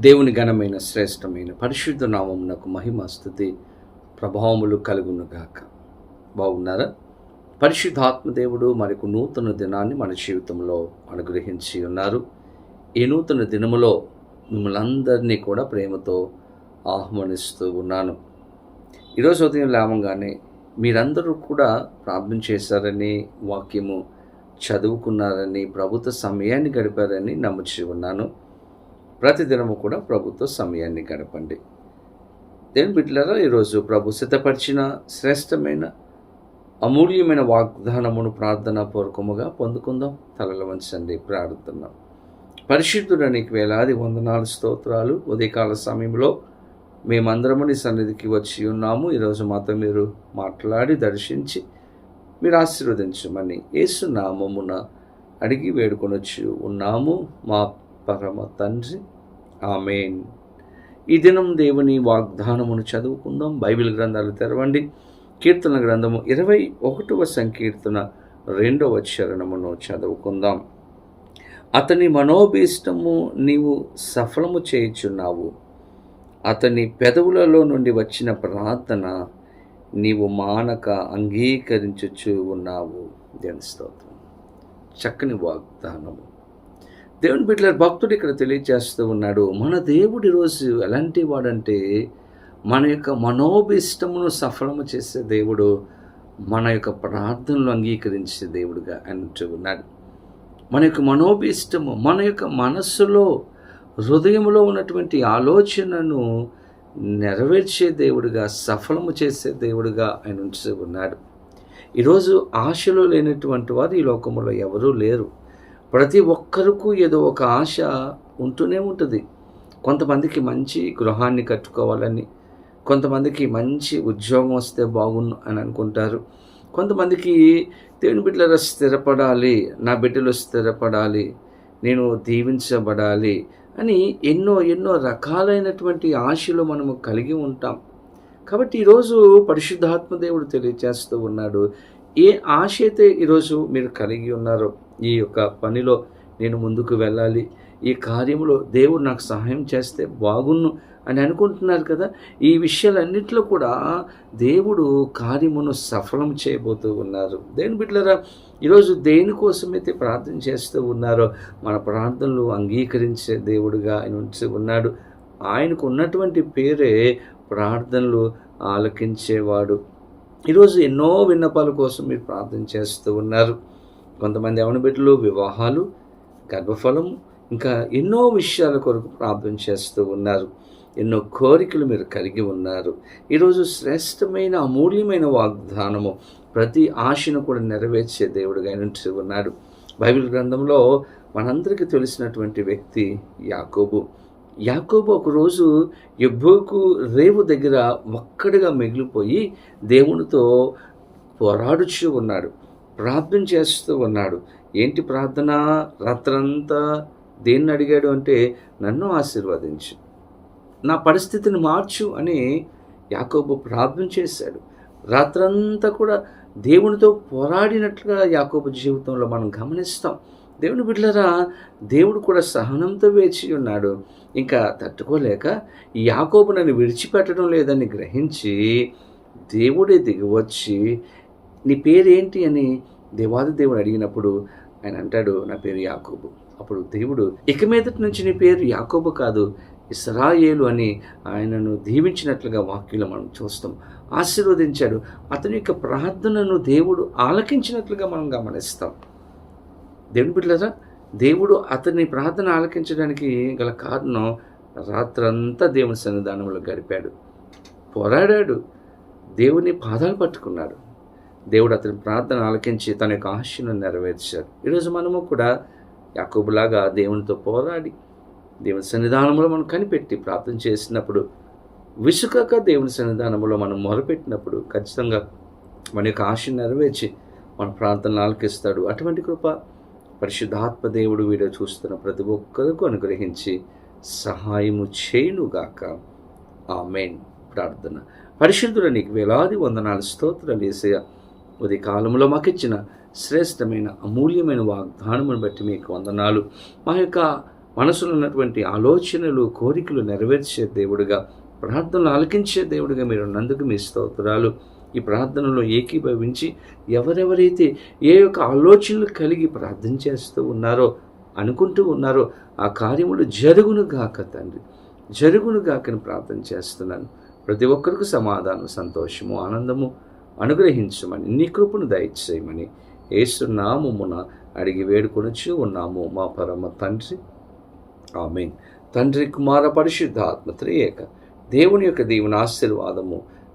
దేవుని ఘనమైన శ్రేష్టమైన పరిశుద్ధ నామమునకు మహిమ స్థుతి ప్రభావములు కలుగునుగాక బాగున్నారా? పరిశుద్ధాత్మ దేవుడు మరొక నూతన దినాన్ని మన జీవితంలో అనుగ్రహించి ఉన్నారు. ఈ నూతన దినములో మిమ్మల్ని అందరినీ కూడా ప్రేమతో ఆహ్వానిస్తూ ఉన్నాను. ఈరోజు ఉదయం లేవగానే మీరందరూ కూడా ప్రార్థన చేశారని వాక్యము చదువుకున్నారని ప్రభుత్వ సమయాన్ని గడిపారని నమ్ముచి ఉన్నాను. ప్రతిదినము కూడా ప్రభుత్వ సమయాన్ని గడపండి. దేని బిడ్డలారా ఈరోజు ప్రభు సిద్ధపరిచిన శ్రేష్టమైన అమూల్యమైన వాగ్దానమును ప్రార్థన పూర్వకముగా పొందుకుందాం. తలలు వంచండి ప్రార్థన పరిశుద్ధుడానికి వేలాది వందనాలు స్తోత్రాలు. ఉదయకాల సమయంలో మేమందరము నీ సన్నిధికి వచ్చి ఉన్నాము. ఈరోజు మాతో మీరు మాట్లాడి దర్శించి మీరు ఆశీర్వదించమని యేసు నామమున అడిగి వేడుకొనొచ్చు ఉన్నాము. మా పరమ తండ్రి ఆమెన్. ఈ దినం దేవుని వాగ్దానమును చదువుకుందాం. బైబిల్ గ్రంథాలు తెరవండి. కీర్తన గ్రంథము ఇరవై ఒకటవ సంకీర్తన రెండవ చరణమును చదువుకుందాం. అతని మనోభీష్టము నీవు సఫలము చేయుచున్నావు. అతని పెదవులలో నుండి వచ్చిన ప్రార్థన నీవు మానక అంగీకరించుచు ఉన్నావు. దేని స్తోత్రం. చక్కని వాగ్దానము. దేవుని బిడ్డల భక్తుడు ఇక్కడ తెలియజేస్తూ ఉన్నాడు మన దేవుడి రోజు ఎలాంటి వాడంటే మన యొక్క మనోభిష్టమును సఫలము చేసే దేవుడు మన యొక్క ప్రార్థనలు అంగీకరించే దేవుడుగా అంటూ ఉన్నాడు. మన యొక్క మనోభిష్టము మన యొక్క మనస్సులో హృదయంలో ఉన్నటువంటి ఆలోచనను నెరవేర్చే దేవుడుగా సఫలము చేసే దేవుడుగా ఆయన ఉంచి ఉన్నాడు. ఈరోజు ఆశలు లేనటువంటి వారు ఈ లోకంలో ఎవరూ లేరు. ప్రతి ఒక్కరికి ఏదో ఒక ఆశ ఉంటూనే ఉంటుంది. కొంతమందికి మంచి గృహాన్ని కట్టుకోవాలని కొంతమందికి మంచి ఉద్యోగం వస్తే బాగుండు అని అనుకుంటారు. కొంతమందికి దేవుని బిడ్డల స్థిరపడాలి నా బిడ్డలు స్థిరపడాలి నేను దీవించబడాలి అని ఎన్నో ఎన్నో రకాలైనటువంటి ఆశలు మనము కలిగి ఉంటాం. కాబట్టి ఈరోజు పరిశుద్ధాత్మ దేవుడు తెలియజేస్తూ ఉన్నాడు ఏ ఆశ అయితే ఈరోజు మీరు కలిగి ఉన్నారో ఈ యొక్క పనిలో నేను ముందుకు వెళ్ళాలి ఈ కార్యంలో దేవుడు నాకు సహాయం చేస్తే బాగున్ను అని అనుకుంటున్నారు కదా ఈ విషయాలన్నింటిలో కూడా దేవుడు కార్యమును సఫలం చేయబోతూ ఉన్నారు. దేని బిడ్డలరా ఈరోజు దేనికోసమైతే ప్రార్థన చేస్తూ ఉన్నారో మన ప్రార్థనలు అంగీకరించే దేవుడుగా ఆయన ఉంచి ఉన్నాడు. ఆయనకు ఉన్నటువంటి పేరే ప్రార్థనలు ఆలకించేవాడు. ఈరోజు ఎన్నో విన్నపాల కోసం మీరు ప్రార్థన చేస్తూ ఉన్నారు. కొంతమంది అవన బిడ్డలు వివాహాలు గర్భఫలం ఇంకా ఎన్నో విషయాల కొరకు ప్రార్థన చేస్తూ ఉన్నారు. ఎన్నో కోరికలు మీరు కలిగి ఉన్నారు. ఈరోజు శ్రేష్టమైన అమూల్యమైన వాగ్దానము ప్రతి ఆశను కూడా నెరవేర్చే దేవుడుగా ఆయన ఉన్నాడు. బైబిల్ గ్రంథంలో మనందరికీ తెలిసినటువంటి వ్యక్తి యాకోబు. యాకోబు ఒకరోజు ఎబ్బోకు రేవు దగ్గర ఒక్కడిగా మిగిలిపోయి దేవునితో పోరాడుచూ ఉన్నాడు ప్రార్థన చేస్తూ ఉన్నాడు. ఏంటి ప్రార్థన? రాత్రంతా దేన్ని అడిగాడు అంటే నన్ను ఆశీర్వదించు నా పరిస్థితిని మార్చు అని యాకోబు ప్రార్థన చేశాడు. రాత్రంతా కూడా దేవునితో పోరాడినట్లుగా యాకోబు జీవితంలో మనం గమనిస్తాం. దేవుని బిడ్డలరా దేవుడు కూడా సహనంతో వేచి ఉన్నాడు. ఇంకా తట్టుకోలేక యాకోబు నన్ను విడిచిపెట్టడం లేదని గ్రహించి దేవుడే దిగివచ్చి నీ పేరేంటి? అని దేవాది దేవుడు అడిగినప్పుడు ఆయన అంటాడు నా పేరు యాకోబు. అప్పుడు దేవుడు ఇక మీదటి నుంచి నీ పేరు యాకోబు కాదు ఇస్రాయేలు అని ఆయనను దీవించినట్లుగా వాక్యులు మనం చూస్తాం. ఆశీర్వదించాడు. అతని యొక్క ప్రార్థనను దేవుడు ఆలకించినట్లుగా మనం గమనిస్తాం. దేవుని బిడ్డలరా దేవుడు అతని ప్రార్థన ఆలకించడానికి గల కారణం రాత్రంతా దేవుని సన్నిధానంలో గడిపాడు. పోరాడాడు. దేవుని పాదాలు పట్టుకున్నాడు. దేవుడు అతని ప్రార్థన ఆలకించి తన యొక్క ఆశను నెరవేర్చాడు. ఈరోజు మనము కూడా యాకోబులాగా దేవునితో పోరాడి దేవుని సన్నిధానంలో మనం కనిపెట్టి ప్రార్థన చేసినప్పుడు విసుకక దేవుని సన్నిధానంలో మనం మొరపెట్టినప్పుడు ఖచ్చితంగా మన యొక్క ఆశ నెరవేర్చి మన ప్రార్థనలు ఆలకిస్తాడు. అటువంటి కృప పరిశుద్ధాత్మ దేవుడు వీడియో చూస్తున్న ప్రతి ఒక్కరికి అనుగ్రహించి సహాయము చేయునుగాక. మెయిన్ ప్రార్థన. పరిశుద్ధుల నీకు వేలాది వందనాలు స్తోత్రాలు వేసే ఉదయ కాలంలో మాకిచ్చిన శ్రేష్టమైన అమూల్యమైన వాగ్దానమును బట్టి మీకు వందనాలు. మా యొక్క మనసులో ఉన్నటువంటి ఆలోచనలు కోరికలు నెరవేర్చే దేవుడిగా ప్రార్థనలు ఆలకించే దేవుడిగా మీరు నందుకు మీ స్తోత్రాలు. ఈ ప్రార్థనలో ఏకీభవించి ఎవరెవరైతే ఏ యొక్క ఆలోచనలు కలిగి ప్రార్థన చేస్తూ ఉన్నారో అనుకుంటూ ఉన్నారో ఆ కార్యములు జరుగును గాక తండ్రి. జరుగునుగాకని ప్రార్థన చేస్తున్నాను. ప్రతి ఒక్కరికి సమాధానం సంతోషము ఆనందము అనుగ్రహించమని నీ కృపను దయచేయమని ఏసునామమున అడిగి వేడుకొనుచు ఉన్నాము మా పరమ తండ్రి. ఆమె తండ్రి కుమార పరిశుద్ధాత్మ త్రియేక దేవుని యొక్క దేవుని ఆశీర్వాదము